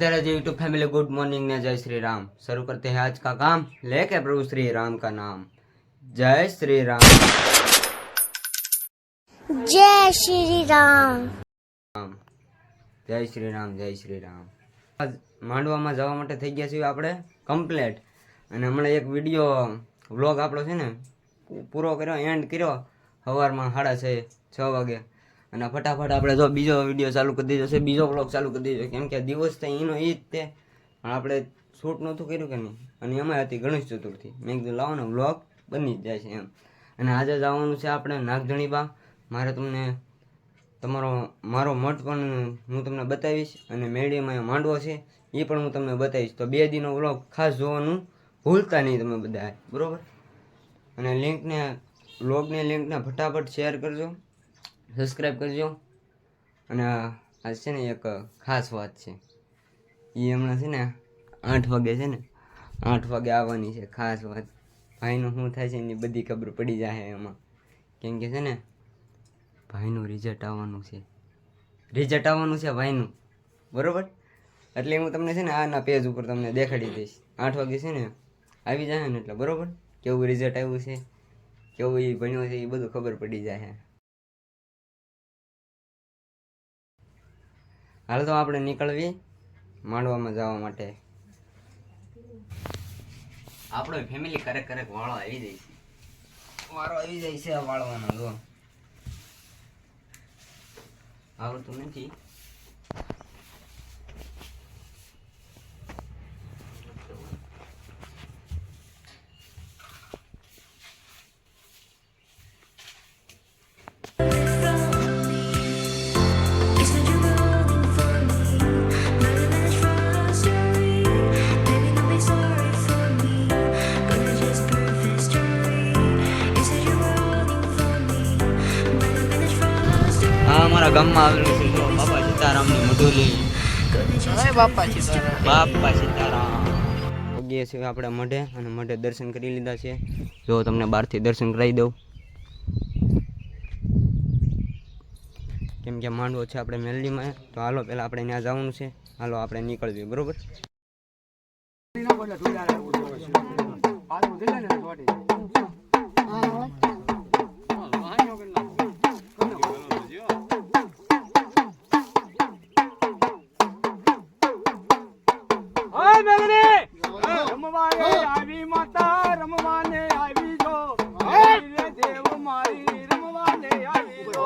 तेरा जी YouTube family good morning ने जय श्री राम शुरू करते हैं आज का काम लेके प्रभु श्री राम का नाम जय श्री राम जय श्री राम રામ જય શ્રી રામ જય શ્રી રામ આજ માંડવામાં જવા માટે થઈ ગયા છીએ આપણે કમ્પ્લેટ અને હમણાં એક વિડીયો વ્લોગ આપણો છે ને પૂ- પૂરો કર્યો એન્ડ કર્યો સવારમાં સાડા છ છ વાગે અને ફટાફટ આપણે જો બીજો વીડિયો ચાલુ કરી દીધો છે, બીજો બ્લોગ ચાલુ કરી દીધો કેમ કે દિવસ તો એનો એ જ તે પણ આપણે શૂટ નહોતું કર્યું કે નહીં? અને એમાં હતી ગણેશ ચતુર્થી. મેં કીધું લાવવાનો બ્લોગ બની જ જાય છે એમ. અને આજે જવાનું છે આપણે નાગધણીબા. મારે તમને તમારો, મારો મઠ પણ હું તમને બતાવીશ અને મેળીમાં માંડવો છે. એ પણ હું તમને બતાવીશ. તો બે દીનો બ્લોગ ખાસ જોવાનું ભૂલતા નહીં તમે બધા બરાબર? અને લિંકને વ્લોગની લિંકને ફટાફટ શેર કરજો. સબસ્ક્રાઈબ કરજો. અને આ છે ને એક ખાસ વાત છે. એ હમણાં છે ને આઠ વાગે છે ને, આઠ વાગે આવવાની છે, ખાસ વાત. ભાઈનું શું થાય છે એની બધી ખબર પડી જાય એમાં. કેમ કે છે ને, ભાઈનું રિઝલ્ટ આવવાનું છે. રિઝલ્ટ આવવાનું છે ભાઈનું. બરોબર? એટલે હું તમને છે ને આના પેજ ઉપર તમને દેખાડી દઈશ. આઠ વાગે છે ને આવી જાય ને એટલે, બરોબર? કેવું રિઝલ્ટ આવ્યું છે? કેવું એ ભણ્યો છે એ બધું ખબર પડી જાય. હાલ તો આપણે નીકળવી માંડવામાં જવા માટે. આપણો ફેમિલી કરેક કરેક વાળો આવી જાય છે. વાળો આવી જાય છે વાળવાનો જો. આવડતું નથી. અમારા ગામમાં આવેલું છે. જો બાપા સીતારામની મઢુલી. બાપા સીતારામ. પગીએ છીએ આપણે મઢે અને મઢે દર્શન કરી લીધા છે. જો તમને બહારથી દર્શન કરાવી દઉં. કેમ કે માંડવો છે આપણે મેલડીમાં. તો હાલો પહેલાં આપણે ત્યાં જવાનું છે. હાલો આપણે નીકળવી બરોબર? રમવાને આવી માતા રમવાને આવી જો. રે દેવ મારી રમવાને આવી જો.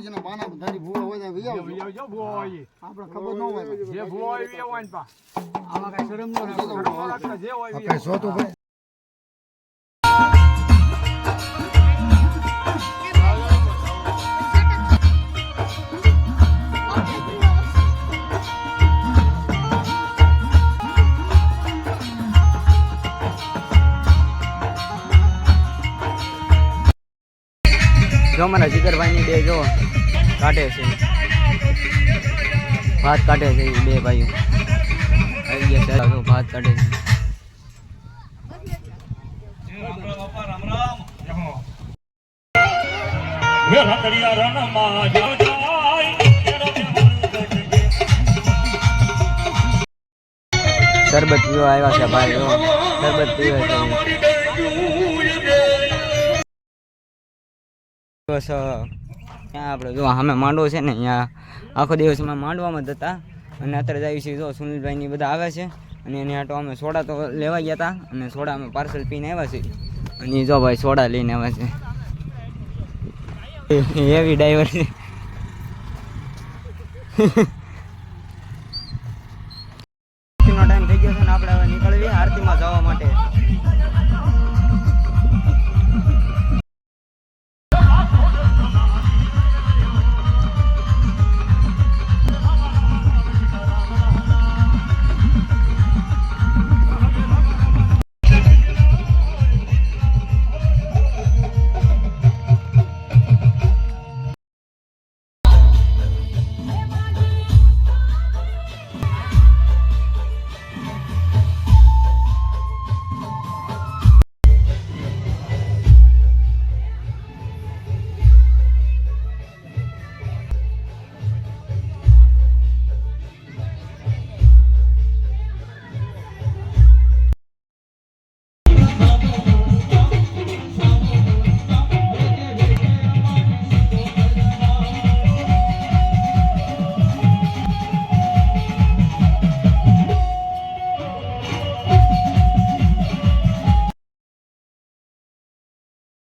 ખમા કોઈ બાના ધારી ભૂવા હોય તો આવી આવજો, ભૂવો આવી. આપણે ખબર ન હોય જે ભૂવો આવી હોય ને પા. આમાં કઈ શરમ ન રાખો. જે હોય એ સોતું ભાઈ જો મારા જીગરભાઈની બે જો કાઢે છે. ભાત કાઢે છે બે ભાઈઓ. આવી ગયા છે. ભાત કાઢે છે. શરબત પીવા આવ્યા છે ભાઈ શરબત પીવા છે. દિવસ ત્યાં આપણે જો, સામે માંડવો છે ને, અહીંયા આખો દિવસ અમે માંડવામાં જ હતા. અને અત્યારે જાય છે જો, સુનિલભાઈ ની બધા આવે છે. અને એની આટો અમે સોડા તો લેવા ગયા હતા અને સોડા અમે પાર્સલ પીને આવ્યા છે અને જો ભાઈ સોડા લઈને આવ્યા છે. એવી ડ્રાઈવર છે.